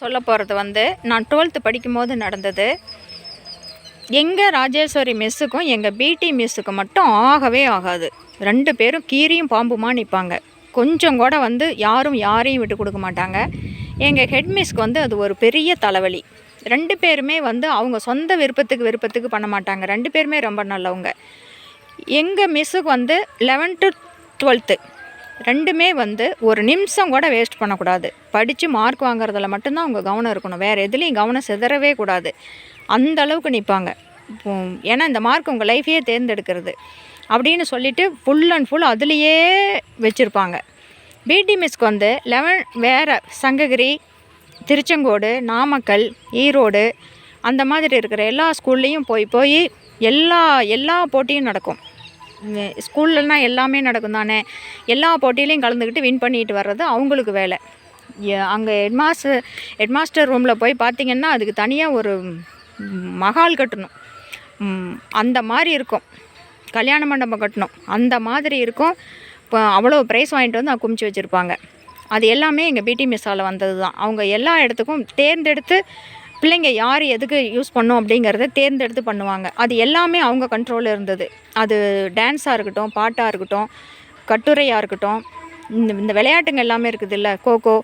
சொல்ல போகிறது வந்து நான் டுவெல்த்து படிக்கும்போது நடந்தது. எங்கள் ராஜேஸ்வரி மிஸ்ஸுக்கும் எங்கள் பிடி மிஸ்ஸுக்கும் மட்டும் ஆகவே ஆகாது. ரெண்டு பேரும் கீரியும் பாம்புமா நிற்பாங்க கொஞ்சம் கூட வந்து யாரும் யாரையும் விட்டு கொடுக்க மாட்டாங்க. எங்கள் ஹெட் மிஸ்க்கு வந்து அது ஒரு பெரிய தலைவலி. ரெண்டு பேருமே வந்து அவங்க சொந்த விருப்பத்துக்கு விருப்பத்துக்கு பண்ண மாட்டாங்க. ரெண்டு பேருமே ரொம்ப நல்லவங்க. எங்கள் மிஸ்ஸுக்கு வந்து லெவன்த்து டுவெல்த்து ரெண்டுமே வந்து ஒரு நிமிஷம் கூட வேஸ்ட் பண்ணக்கூடாது. படித்து மார்க் வாங்குறதுல மட்டும்தான் அவங்க கவனம் இருக்கணும். வேறு எதுலேயும் கவனம் சிதறவே கூடாது. அந்த அளவுக்கு நிற்பாங்க ஏன்னா இந்த மார்க் உங்கள் லைஃபையே தேர்ந்தெடுக்கிறது. அப்படின்னு சொல்லிட்டு ஃபுல் அண்ட் ஃபுல் அதுலேயே வச்சுருப்பாங்க. பிடி மிஸ்க்கு வந்து லெவன் வேறு சங்ககிரி திருச்செங்கோடு நாமக்கல் ஈரோடு அந்த மாதிரி இருக்கிற எல்லா ஸ்கூல்லேயும் போய் போய் எல்லா எல்லா போட்டியும் நடக்கும். ஸ்கூல்லனா எல்லாமே நடக்கும் தானே? எல்லா போட்டியிலையும் கலந்துக்கிட்டு வின் பண்ணிட்டு வர்றது அவங்களுக்கு வேலை. அங்கே ஹெட்மாஸ்டர் ஹெட்மாஸ்டர் ரூமில் போய் பார்த்தீங்கன்னா அதுக்கு தனியாக ஒரு மகால் கட்டணும். அந்த மாதிரி இருக்கும். கல்யாண மண்டபம் கட்டணும். அந்த மாதிரி இருக்கும். இப்போ அவ்வளோ ப்ரைஸ் வாங்கிட்டு வந்து குமிச்சு வச்சுருப்பாங்க. அது எல்லாமே எங்கள் பிடி மிஸ்ஸால் வந்தது தான் அவங்க எல்லா இடத்துக்கும் தேர்ந்தெடுத்து பிள்ளைங்க யார் எதுக்கு யூஸ் பண்ணும் அப்படிங்கிறத தேர்ந்தெடுத்து பண்ணுவாங்க. அது எல்லாமே அவங்க கண்ட்ரோலில் இருந்தது. அது டான்ஸாக இருக்கட்டும் பாட்டாக இருக்கட்டும் கட்டுரையாக இருக்கட்டும் இந்த இந்த விளையாட்டுங்க எல்லாமே இருக்குது இல்லை கோகோ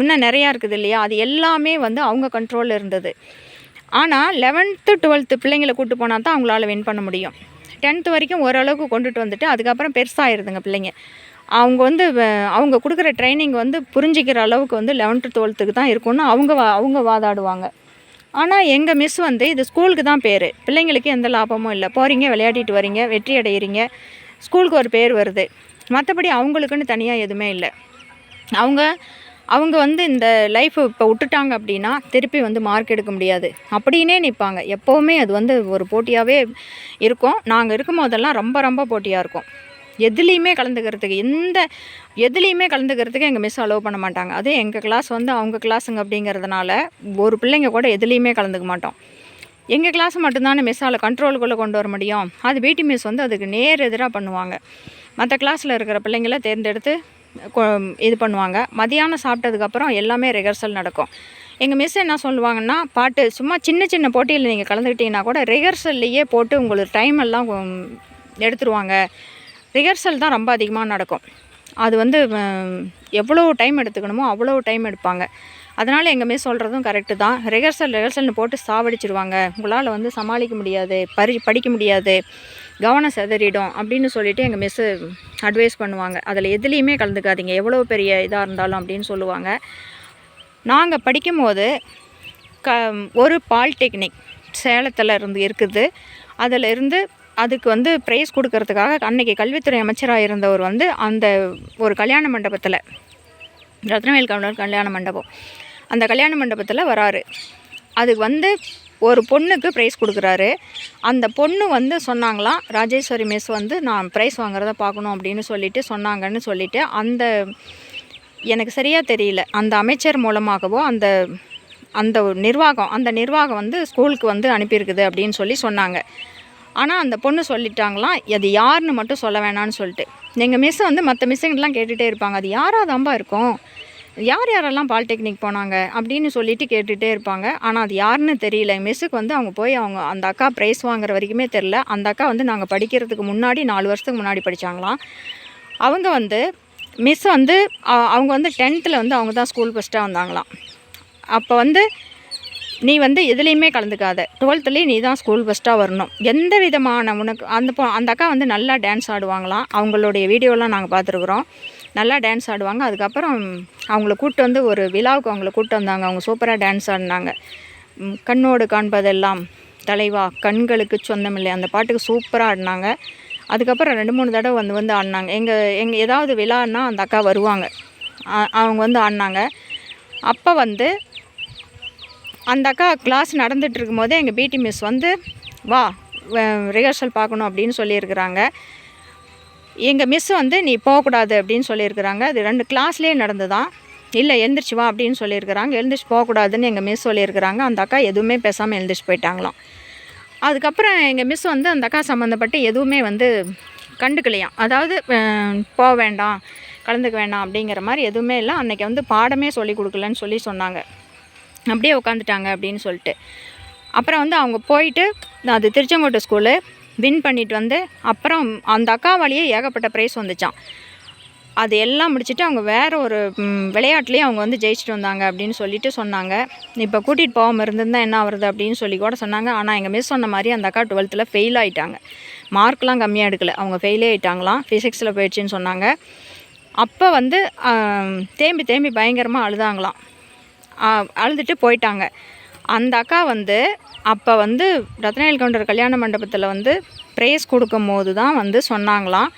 இன்னும் நிறையா இருக்குது இல்லையா? அது எல்லாமே வந்து அவங்க கண்ட்ரோலில் இருந்தது. ஆனால் லெவன்த்து டுவெல்த்து பிள்ளைங்களை கூட்டு போனால் தான் அவங்களால வின் பண்ண முடியும். டென்த்து வரைக்கும் ஓரளவுக்கு கொண்டுட்டு வந்துட்டு அதுக்கப்புறம் பெருசாகிடுதுங்க பிள்ளைங்க. அவங்க வந்து அவங்க கொடுக்குற ட்ரைனிங் வந்து புரிஞ்சிக்கிற அளவுக்கு வந்து லெவன்த்து டுவெல்த்துக்கு தான் இருக்கும்னு அவங்க வா அவங்க வாதாடுவாங்க. ஆனால் எங்கள் மிஸ் வந்து இது ஸ்கூலுக்கு தான் பேர். பிள்ளைங்களுக்கு எந்த லாபமும் இல்லை. போகிறீங்க விளையாடிட்டு வரீங்க வெற்றி அடைகிறீங்க ஸ்கூலுக்கு ஒரு பேர் வருது. மற்றபடி அவங்களுக்குன்னு தனியாக எதுவுமே இல்லை. அவங்க அவங்க வந்து இந்த லைஃப் இப்போ விட்டுட்டாங்க அப்படின்னா திருப்பி வந்து மார்க் எடுக்க முடியாது. அப்படின்னே நிற்பாங்க எப்போவுமே அது வந்து ஒரு போட்டியாகவே இருக்கும். நாங்கள் இருக்கும் போதெல்லாம் ரொம்ப ரொம்ப போட்டியாக இருக்கும். எதுலேயுமே கலந்துக்கிறதுக்கு எந்த எதுலேயுமே கலந்துக்கிறதுக்கு எங்கள் மிஸ் அலோவ் பண்ண மாட்டாங்க. அதே எங்கள் கிளாஸ் வந்து அவங்க கிளாஸுங்க அப்படிங்கிறதுனால ஒரு பிள்ளைங்க கூட எதுலேயுமே கலந்துக்க மாட்டோம். எங்கள் கிளாஸ் மட்டும்தானே மிஸ்ஸால் கண்ட்ரோலுக்குள்ளே கொண்டு வர முடியும்? அது பிடி மிஸ் வந்து அதுக்கு நேர் எதிராக பண்ணுவாங்க. மற்ற கிளாஸில் இருக்கிற பிள்ளைங்கள தேர்ந்தெடுத்து கொ- இது பண்ணுவாங்க. மதியானம் சாப்பிட்டதுக்கப்புறம் எல்லாமே ரிஹர்சல் நடக்கும். எங்கள் மிஸ் என்ன சொல்லுவாங்கன்னா பாட்டு சும்மா சின்ன சின்ன போட்டியில் நீங்கள் கலந்துக்கிட்டீங்கன்னா கூட ரிஹர்சல்லையே போட்டு உங்களுக்கு டைம் எல்லாம் எடுத்துருவாங்க. ரிஹர்சல் தான் ரொம்ப அதிகமாக நடக்கும். அது வந்து எவ்வளோ டைம் எடுத்துக்கணுமோ அவ்வளோ டைம் எடுப்பாங்க. அதனால் எங்கள் மிஸ் சொல்கிறதும் கரெக்டு தான். ரிஹர்சல் ரிஹர்சல்னு போட்டு சாவடிச்சிருவாங்க. உங்களால் வந்து சமாளிக்க முடியாது பரி படிக்க முடியாது கவனம் செதறிடும் அப்படின்னு சொல்லிவிட்டு எங்கள் மிஸ்ஸு அட்வைஸ் பண்ணுவாங்க. அதில் எதுலேயுமே கலந்துக்காதீங்க. எவ்வளோ பெரிய இதாக இருந்தாலும் அப்படின்னு சொல்லுவாங்க. நாங்கள் படிக்கும்போது க ஒரு பாலிடெக்னிக் சேலத்தில் இருந்து இருக்குது. அதில் இருந்து அதுக்கு வந்து ப்ரைஸ் கொடுக்கறதுக்காக அன்னைக்கு கல்வித்துறை அமைச்சராக இருந்தவர் வந்து அந்த ஒரு கல்யாண மண்டபத்தில் ரத்னவேல் கவுண்டர் கல்யாண மண்டபம். அந்த கல்யாண மண்டபத்தில் வராரு. அதுக்கு வந்து ஒரு பொண்ணுக்கு ப்ரைஸ் கொடுக்குறாரு. அந்த பொண்ணு வந்து சொன்னாங்களாம் ராஜேஸ்வரி மிஸ் வந்து நான் ப்ரைஸ் வாங்குறத பார்க்கணும் அப்படின்னு சொல்லிட்டு சொன்னாங்கன்னு சொல்லிட்டு அந்த எனக்கு சரியாக தெரியல. அந்த அமைச்சர் மூலமாகவோ அந்த அந்த நிர்வாகம் அந்த நிர்வாகம் வந்து ஸ்கூலுக்கு வந்து அனுப்பியிருக்குது அப்படின்னு சொல்லி சொன்னாங்க. ஆனால் அந்த பொண்ணு சொல்லிட்டாங்களாம் அது யாருன்னு மட்டும் சொல்ல வேணான்னு சொல்லிட்டு. எங்கள் மிஸ் வந்து மற்ற மிஸ்ஸுங்கெலாம் கேட்டுகிட்டே இருப்பாங்க. அது யாராதாம்பா இருக்கும்? யார் யாரெல்லாம் பாலிடெக்னிக் போனாங்க? அப்படின்னு சொல்லிட்டு கேட்டுகிட்டே இருப்பாங்க. ஆனால் அது யாருன்னு தெரியல. மிஸ்ஸுக்கு வந்து அவங்க போய் அவங்க அந்த அக்கா ப்ரைஸ் வாங்குற வரைக்குமே தெரில அந்த அக்கா வந்து நாங்கள் படிக்கிறதுக்கு முன்னாடி நாலு வருஷத்துக்கு முன்னாடி படித்தாங்களாம் அவங்க வந்து மிஸ் வந்து அவங்க வந்து டென்த்தில் வந்து அவங்க தான் ஸ்கூல் ஃபஸ்ட்டாக வந்தாங்களாம். அப்போ வந்து நீ வந்து எதுலேயுமே கலந்துக்காத. டுவெல்த்துலேயும் நீ தான் ஸ்கூல் ஃபஸ்ட்டாக வரணும். எந்த விதமான உனக்கு அந்த அந்த அக்கா வந்து நல்லா டான்ஸ் ஆடுவாங்களாம். அவங்களுடைய வீடியோலாம் நாங்கள் பார்த்துருக்குறோம். நல்லா டான்ஸ் ஆடுவாங்க. அதுக்கப்புறம் அவங்கள கூப்பிட்டு வந்து ஒரு விழாவுக்கு அவங்கள கூப்பிட்டு வந்தாங்க. அவங்க சூப்பராக டான்ஸ் ஆடினாங்க. கண்ணோடு காண்பதெல்லாம் தலைவா கண்களுக்கு சொந்தமில்லை அந்த பாட்டுக்கு சூப்பராக ஆடினாங்க. அதுக்கப்புறம் ரெண்டு மூணு தடவை வந்து வந்து ஆடினாங்க. எங்கள் எங்கள் ஏதாவது விழான்னா அந்த அக்கா வருவாங்க. அவங்க வந்து ஆடினாங்க. அப்போ வந்து அந்த அக்கா கிளாஸ் நடந்துகிட்டு இருக்கும்போது எங்கள் பிடி மிஸ் வந்து வா ரிஹர்சல் பார்க்கணும் அப்படின்னு சொல்லியிருக்கிறாங்க. எங்கள் மிஸ் வந்து நீ போகக்கூடாது அப்படின்னு சொல்லியிருக்கிறாங்க. அது ரெண்டு கிளாஸ்லேயே நடந்துதான். இல்லை எழுந்திரிச்சு வா அப்படின்னு சொல்லியிருக்கிறாங்க. எழுந்திரிச்சு போகக்கூடாதுன்னு எங்கள் மிஸ் சொல்லியிருக்கிறாங்க. அந்த அக்கா எதுவுமே பேசாமல் எழுந்திரிச்சு போயிட்டாங்களாம். அதுக்கப்புறம் எங்கள் மிஸ் வந்து அந்த அக்கா சம்மந்தப்பட்டு எதுவுமே வந்து கண்டுக்கலையாம். அதாவது போக வேண்டாம் கலந்துக்க வேண்டாம் அப்படிங்கிற மாதிரி எதுவுமே இல்லை. அன்றைக்கி வந்து பாடமே சொல்லி கொடுக்கலன்னு சொல்லி சொன்னாங்க. அப்படியே உட்காந்துட்டாங்க அப்படின்னு சொல்லிட்டு. அப்புறம் வந்து அவங்க போயிட்டு அது திருச்செங்கோட்டை ஸ்கூலு வின் பண்ணிட்டு வந்து அப்புறம் அந்த அக்கா வழியே ஏகப்பட்ட ப்ரைஸ் வந்துச்சான் அது எல்லாம் முடிச்சுட்டு அவங்க வேறு ஒரு ம், விளையாட்டுலேயே அவங்க வந்து ஜெயிச்சுட்டு வந்தாங்க அப்படின்னு சொல்லிட்டு சொன்னாங்க. இப்போ கூட்டிகிட்டு போகாமல் இருந்திருந்தால் என்ன வருது அப்படின்னு சொல்லி கூட சொன்னாங்க. ஆனால் எங்கள் மிஸ் சொன்ன மாதிரி அந்த அக்கா டுவெல்த்தில் ஃபெயில் ஆகிட்டாங்க மார்க்லாம் கம்மியாக எடுக்கல. அவங்க ஃபெயிலே ஆகிட்டாங்களாம் ஃபிசிக்ஸில் போயிடுச்சுன்னு சொன்னாங்க. அப்போ வந்து தேம்பி தேம்பி பயங்கரமாக அழுதாங்களாம். அழுதுட்டு போயிட்டாங்க. அந்த அக்கா வந்து அப்போ வந்து ரத்னவேல் கவுண்டர் கல்யாண மண்டபத்தில் வந்து ப்ரேஸ் கொடுக்கும் போது தான் வந்து சொன்னாங்களாம்.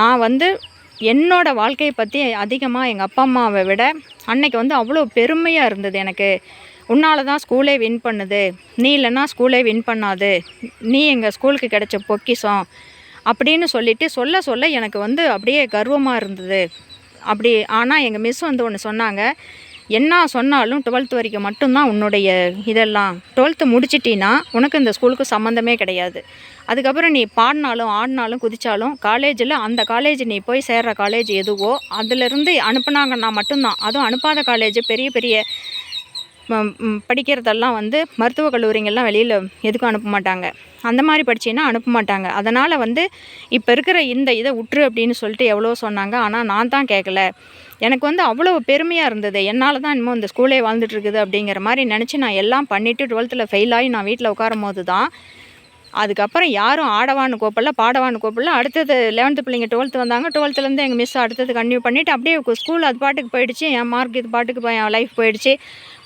நான் வந்து என்னோட வாழ்க்கையை பற்றி அதிகமாக எங்கள் அப்பா அம்மாவை விட அன்னைக்கு வந்து அவ்வளோ பெருமையாக இருந்தது எனக்கு. உன்னால தான் ஸ்கூலே வின் பண்ணுது. நீ இல்லைன்னா ஸ்கூலே வின் பண்ணாது. நீ எங்கள் ஸ்கூலுக்கு கிடைச்ச பொக்கிஷம் அப்படின்னு சொல்லிட்டு சொல்ல சொல்ல எனக்கு வந்து அப்படியே கர்வமாக இருந்தது. அப்படி ஆனால் எங்கள் மிஸ் வந்து ஒன்று சொன்னாங்க. என்ன சொன்னாலும் டுவெல்த் வரைக்கும் மட்டும்தான் உன்னுடைய இதெல்லாம். டுவெல்த்து முடிச்சிட்டின்னா உனக்கு இந்த ஸ்கூலுக்கு சம்மந்தமே கிடையாது. அதுக்கப்புறம் நீ பாடினாலும் ஆடினாலும் குதித்தாலும் காலேஜில் அந்த காலேஜ் நீ போய் சேர்ற காலேஜ் எதுவோ அதிலிருந்து அனுப்புனாங்கன்னா மட்டும்தான். அதுவும் அனுப்பாத காலேஜ் பெரிய பெரிய படிக்கிறதெல்லாம் வந்து மருத்துவக் கல்லூரிங்கள்லாம் வெளியில் எதுக்கும் அனுப்ப மாட்டாங்க. அந்த மாதிரி படிச்சீன்னா அனுப்ப மாட்டாங்க. அதனால் வந்து இப்போ இருக்கிற இந்த இதை உற்று அப்படின்னு சொல்லிட்டு எவ்வளோ சொன்னாங்க. ஆனால் நான் தான் கேட்கல எனக்கு வந்து அவ்வளோ பெருமையாக இருந்தது. என்னால் தான் இன்னமும் இந்த ஸ்கூலே வாழ்ந்துட்டுருக்குது அப்படிங்கிற மாதிரி நினச்சி நான் எல்லாம் பண்ணிவிட்டு டுவெல்த்தில் ஃபெயில் ஆகி நான் வீட்டில் உட்காரும் போது தான் அதுக்கப்புறம் யாரும் ஆடவான்னு கோப்பில்ல பாடவான்னு கோப்பில்ல அடுத்தது லெவன்த்து பிள்ளைங்க டுவெல்த்து வந்தாங்க. டுவெல்த்துலேருந்து எங்கள் மிஸ் அடுத்தது கன்டினியூ பண்ணிவிட்டு அப்படியே ஸ்கூல் அது பாட்டுக்கு போயிடுச்சு. என் மார்க் இது பாட்டுக்கு போய் என் லைஃப் போயிடுச்சு.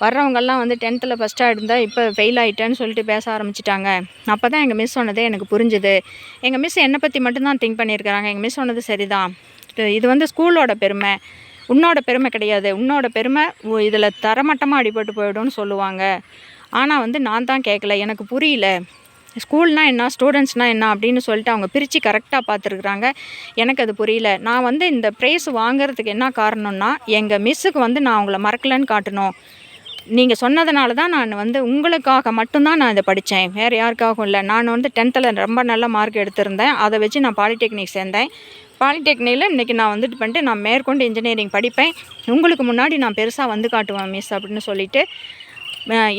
வர்றவங்கெல்லாம் வந்து டென்த்தில் ஃபஸ்ட்டாக இருந்தால் இப்போ ஃபெயில் ஆகிட்டேன்னு சொல்லிட்டு பேச ஆரம்பிச்சிட்டாங்க. அப்போ தான் எங்கள் மிஸ் சொன்னதே எனக்கு புரிஞ்சுது. எங்கள் மிஸ் என்னை பற்றி மட்டும்தான் திங்க் பண்ணியிருக்கிறாங்க. எங்கள் மிஸ் சொன்னது சரிதான். இது வந்து ஸ்கூலோட பெருமை. உன்னோட பெருமை கிடையாது. உன்னோட பெருமை இதில் தரமட்டமாக அடிபட்டு போயிடும்னு சொல்லுவாங்க. ஆனால் வந்து நான் தான் கேட்கல எனக்கு புரியல. ஸ்கூல்னால் என்ன? ஸ்டூடெண்ட்ஸ்னால் என்ன? அப்படின்னு சொல்லிட்டு அவங்க பிரித்து கரெக்டாக பார்த்துருக்குறாங்க எனக்கு அது புரியல. நான் வந்து இந்த ப்ரைஸ் வாங்குறதுக்கு என்ன காரணம்னா எங்கள் மிஸ்ஸுக்கு வந்து நான் அவங்கள மறக்கலன்னு காட்டணும். நீங்கள் சொன்னதுனால தான் நான் வந்து உங்களுக்காக மட்டும்தான் நான் இதை படித்தேன் வேறு யாருக்காகவும் இல்லை. நான் வந்து டென்த்தில் ரொம்ப நல்ல மார்க் எடுத்திருந்தேன். அதை வச்சு நான் பாலிடெக்னிக் சேர்ந்தேன். பாலிடெக்னிக்கில் இன்றைக்கி நான் வந்துட்டு பண்ணிட்டு நான் மேற்கொண்டு இன்ஜினியரிங் படிப்பேன். உங்களுக்கு முன்னாடி நான் பெருசாக வந்து காட்டுவேன் மிஸ் அப்படின்னு சொல்லிவிட்டு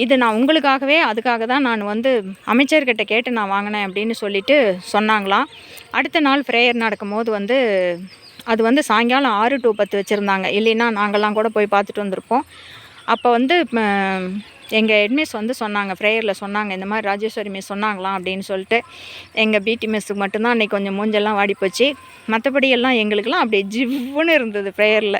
இது நான் உங்களுக்காகவே அதுக்காக தான் நான் வந்து அமைச்சர்கிட்ட கேட்டு நான் வாங்கினேன் அப்படின்னு சொல்லிட்டு சொன்னாங்களாம். அடுத்த நாள் ப்ரேயர் நடக்கும்போது வந்து அது வந்து சாயங்காலம் ஆறு டு பத்து வச்சுருந்தாங்க. இல்லைன்னா நாங்கள்லாம் கூட போய் பார்த்துட்டு வந்திருப்போம். அப்போ வந்து எங்கள் ஹெட்மிஸ் வந்து சொன்னாங்க ப்ரேயரில் சொன்னாங்க இந்த மாதிரி ராஜேஸ்வரி மிஸ் சொன்னாங்களாம் அப்படின்னு சொல்லிட்டு எங்கள் பிடி மிஸ்ஸுக்கு மட்டும்தான் அன்றைக்கி கொஞ்சம் மூஞ்செல்லாம் வாடி போச்சு மற்றபடி எல்லாம் எங்களுக்கெல்லாம் அப்படியே ஜிவ்வுன்னு இருந்தது ப்ரேயரில்